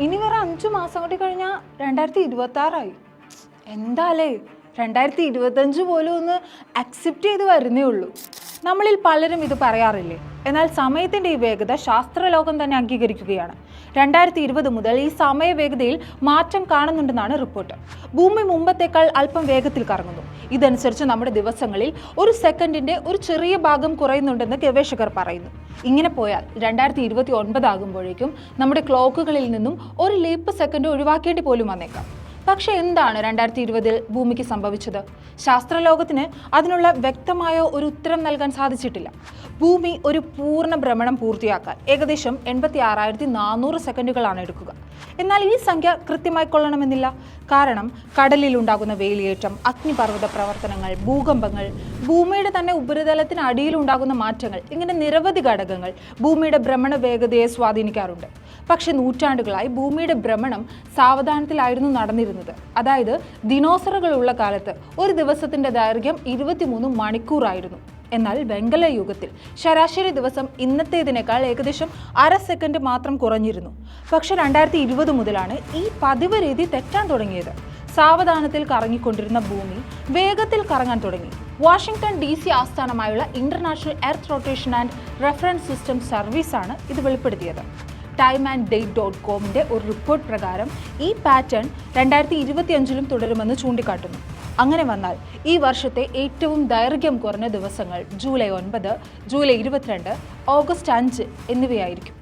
ഇനി വേറെ അഞ്ചു മാസം കൂടി കഴിഞ്ഞാൽ രണ്ടായിരത്തി ഇരുപത്തി ആറായി എന്താലേ? രണ്ടായിരത്തി ഇരുപത്തഞ്ച് പോലും ഒന്ന് അക്സെപ്റ്റ് ചെയ്ത് വരുന്നേ ഉള്ളൂ. നമ്മളിൽ പലരും ഇത് പറയാറില്ലേ? എന്നാൽ സമയത്തിന്റെ ഈ വേഗത ശാസ്ത്രലോകം തന്നെ അംഗീകരിക്കുകയാണ്. രണ്ടായിരത്തി ഇരുപത് മുതൽ ഈ സമയ വേഗതയിൽ മാറ്റം കാണുന്നുണ്ടെന്നാണ് റിപ്പോർട്ട്. ഭൂമി മുമ്പത്തേക്കാൾ അല്പം വേഗത്തിൽ കറങ്ങുന്നു. ഇതനുസരിച്ച് നമ്മുടെ ദിവസങ്ങളിൽ ഒരു സെക്കൻഡിന്റെ ഒരു ചെറിയ ഭാഗം കുറയുന്നുണ്ടെന്ന് ഗവേഷകർ പറയുന്നു. ഇങ്ങനെ പോയാൽ രണ്ടായിരത്തി ഇരുപത്തി ഒൻപതാകുമ്പോഴേക്കും നമ്മുടെ ക്ലോക്കുകളിൽ നിന്നും ഒരു ലീപ്പ് സെക്കൻഡ് ഒഴിവാക്കേണ്ടി പോലും വന്നേക്കാം. പക്ഷെ എന്താണ് രണ്ടായിരത്തി ഇരുപതിൽ ഭൂമിക്ക് സംഭവിച്ചത്? ശാസ്ത്രലോകത്തിന് അതിനുള്ള വ്യക്തമായ ഒരു ഉത്തരം നൽകാൻ സാധിച്ചിട്ടില്ല. ഭൂമി ഒരു പൂർണ ഭ്രമണം പൂർത്തിയാക്കാൻ ഏകദേശം എൺപത്തി ആറായിരത്തി നാനൂറ് സെക്കൻഡുകളാണ് എടുക്കുക. എന്നാൽ ഈ സംഖ്യ കൃത്യമായി കൊള്ളണമെന്നില്ല. കാരണം കടലിൽ ഉണ്ടാകുന്ന വേലിയേറ്റം അഗ്നിപർവത പ്രവർത്തനങ്ങൾ ഭൂകമ്പങ്ങൾ ഭൂമിയുടെ തന്നെ ഉപരിതലത്തിന് അടിയിൽ ഉണ്ടാകുന്ന മാറ്റങ്ങൾ ഇങ്ങനെ നിരവധി ഘടകങ്ങൾ ഭൂമിയുടെ ഭ്രമണ വേഗതയെ സ്വാധീനിക്കാറുണ്ട്. പക്ഷേ നൂറ്റാണ്ടുകളായി ഭൂമിയുടെ ഭ്രമണം സാവധാനത്തിലായിരുന്നു നടന്നിരുന്നത്. അതായത് ദിനോസറുകളുള്ള കാലത്ത് ഒരു ദിവസത്തിന്റെ ദൈർഘ്യം ഇരുപത്തിമൂന്ന് മണിക്കൂറായിരുന്നു. എന്നാൽ വെങ്കല യുഗത്തിൽ ശരാശരി ദിവസം ഇന്നത്തേതിനേക്കാൾ ഏകദേശം അര സെക്കൻഡ് മാത്രം കുറഞ്ഞിരുന്നു. പക്ഷെ രണ്ടായിരത്തി ഇരുപത് മുതലാണ് ഈ പതിവ് രീതി തെറ്റാൻ തുടങ്ങിയത്. സാവധാനത്തിൽ കറങ്ങിക്കൊണ്ടിരുന്ന ഭൂമി വേഗത്തിൽ കറങ്ങാൻ തുടങ്ങി. വാഷിംഗ്ടൺ ഡി സി ആസ്ഥാനമായുള്ള international earth rotation and reference system സർവീസാണ് ഇത് വെളിപ്പെടുത്തിയത്. ടൈം ആൻഡ് ഡേറ്റ് ഡോട്ട് കോമിന്റെ ഒരു റിപ്പോർട്ട് പ്രകാരം ഈ പാറ്റേൺ രണ്ടായിരത്തി ഇരുപത്തിയഞ്ചിലും തുടരുമെന്ന് ചൂണ്ടിക്കാട്ടുന്നു. അങ്ങനെ വന്നാൽ ഈ വർഷത്തെ ഏറ്റവും ദൈർഘ്യം കുറഞ്ഞ ദിവസങ്ങൾ ജൂലൈ ഒൻപത് ജൂലൈ ഇരുപത്തിരണ്ട് ഓഗസ്റ്റ് അഞ്ച് എന്നിവയായിരിക്കും.